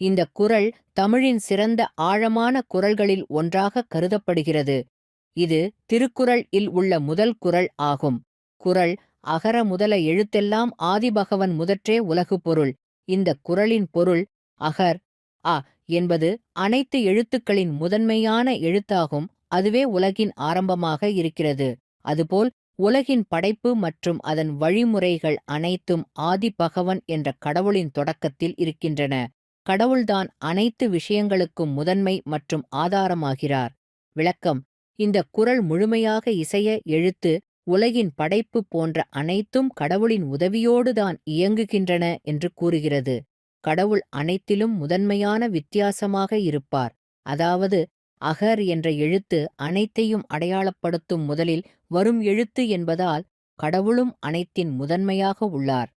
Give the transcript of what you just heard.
இந்த குறள் தமிழின் சிறந்த ஆழமான குறள்களில் ஒன்றாக கருதப்படுகிறது. இது திருக்குறள் இல் உள்ள முதல் குறள் ஆகும். குறள் அகர முதல எழுத்தெல்லாம் ஆதிபகவன் முதற்றே உலகு பொருள். இந்த குறளின் பொருள் அகர் அ என்பது அனைத்து எழுத்துக்களின் முதன்மையான எழுத்தாகும். அதுவே உலகின் ஆரம்பமாக இருக்கிறது. அதுபோல் உலகின் படைப்பு மற்றும் அதன் வழிமுறைகள் அனைத்தும் ஆதிபகவன் என்ற கடவுளின் தொடக்கத்தில் இருக்கின்றன. கடவுள்தான் அனைத்து விஷயங்களுக்கும் முதன்மை மற்றும் ஆதாரமாகிறார். விளக்கம் இந்த குறள் முழுமையாக இசைய எழுத்து உலகின் படைப்பு போன்ற அனைத்தும் கடவுளின் உதவியோடுதான் இயங்குகின்றன என்று கூறுகிறது. கடவுள் அனைத்திலும் முதன்மையான வித்தியாசமாக இருப்பார். அதாவது அகர் என்ற எழுத்து அனைத்தையும் அடையாளப்படுத்தும் முதலில் வரும் எழுத்து என்பதால் கடவுளும் அனைத்தின் முதன்மையாக உள்ளார்.